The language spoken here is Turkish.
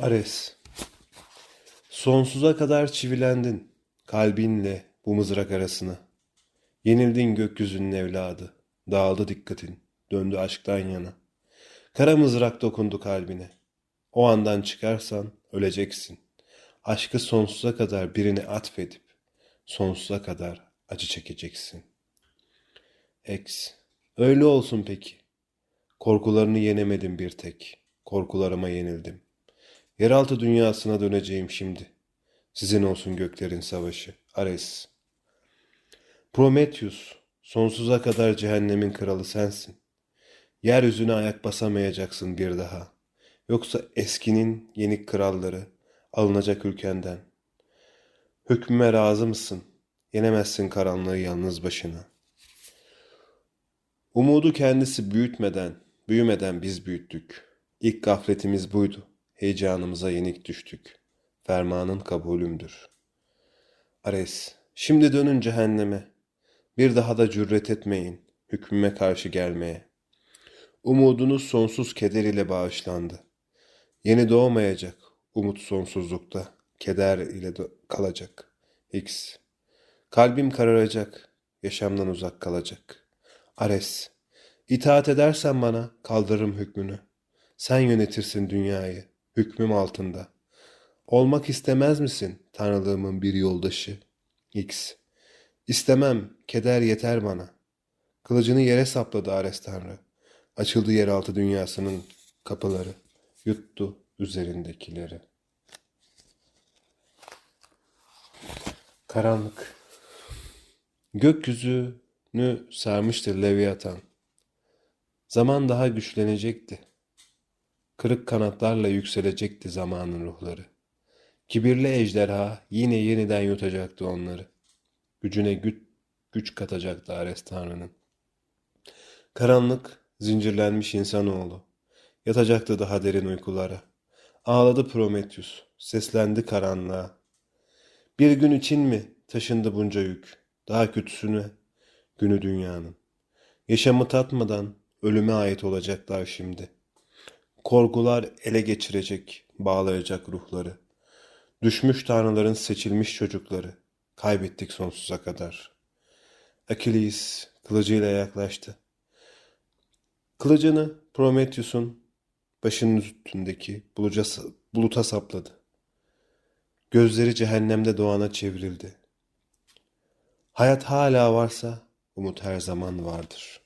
Ares. Sonsuza kadar çivilendin kalbinle bu mızrak arasına. Yenildin gökyüzünün evladı. Dağıldı dikkatin. Döndü aşktan yana. Kara mızrak dokundu kalbine. O andan çıkarsan öleceksin. Aşkı sonsuza kadar birine atfedip sonsuza kadar acı çekeceksin. Ex. Öyle olsun peki. Korkularını yenemedim bir tek. Korkularıma yenildim. Yeraltı dünyasına döneceğim şimdi. Sizin olsun göklerin savaşı. Ares. Prometheus, sonsuza kadar cehennemin kralı sensin. Yeryüzüne ayak basamayacaksın bir daha. Yoksa eskinin yenik kralları alınacak ülkenden. Hükmüme razı mısın? Yenemezsin karanlığı yalnız başına. Umudu kendisi büyütmeden, büyümeden biz büyüttük. İlk gafletimiz buydu. Heyecanımıza yenik düştük. Fermanın kabulümdür. Ares, şimdi dönün cehenneme. Bir daha da cüret etmeyin hükmüme karşı gelmeye. Umudunuz sonsuz keder ile bağışlandı. Yeni doğmayacak umut sonsuzlukta, keder ile kalacak. X. Kalbim kararacak, yaşamdan uzak kalacak. Ares, itaat edersen bana kaldırırım hükmünü. Sen yönetirsin dünyayı, hükmüm altında. Olmak istemez misin tanrılığımın bir yoldaşı? X. İstemem, keder yeter bana. Kılıcını yere sapladı Ares Tanrı. Açıldı yeraltı dünyasının kapıları. Yuttu üzerindekileri. Karanlık. Gökyüzünü sarmıştır Leviathan. Zaman daha güçlenecekti. Kırık kanatlarla yükselecekti zamanın ruhları. Kibirli ejderha yine yeniden yutacaktı onları. Gücüne güç, güç katacaktı Ares Tanrı'nın. Karanlık, zincirlenmiş insanoğlu. Yatacaktı daha derin uykulara. Ağladı Prometheus, seslendi karanlığa. Bir gün için mi taşındı bunca yük? Daha kötüsüne günü dünyanın. Yaşamı tatmadan ölüme ait olacaklar şimdi. Korkular ele geçirecek, bağlayacak ruhları. Düşmüş tanrıların seçilmiş çocukları. Kaybettik sonsuza kadar. Achilles kılıcıyla yaklaştı. Kılıcını Prometheus'un başının üstündeki buluca, buluta sapladı. Gözleri cehennemde doğana çevrildi. Hayat hala varsa umut her zaman vardır.''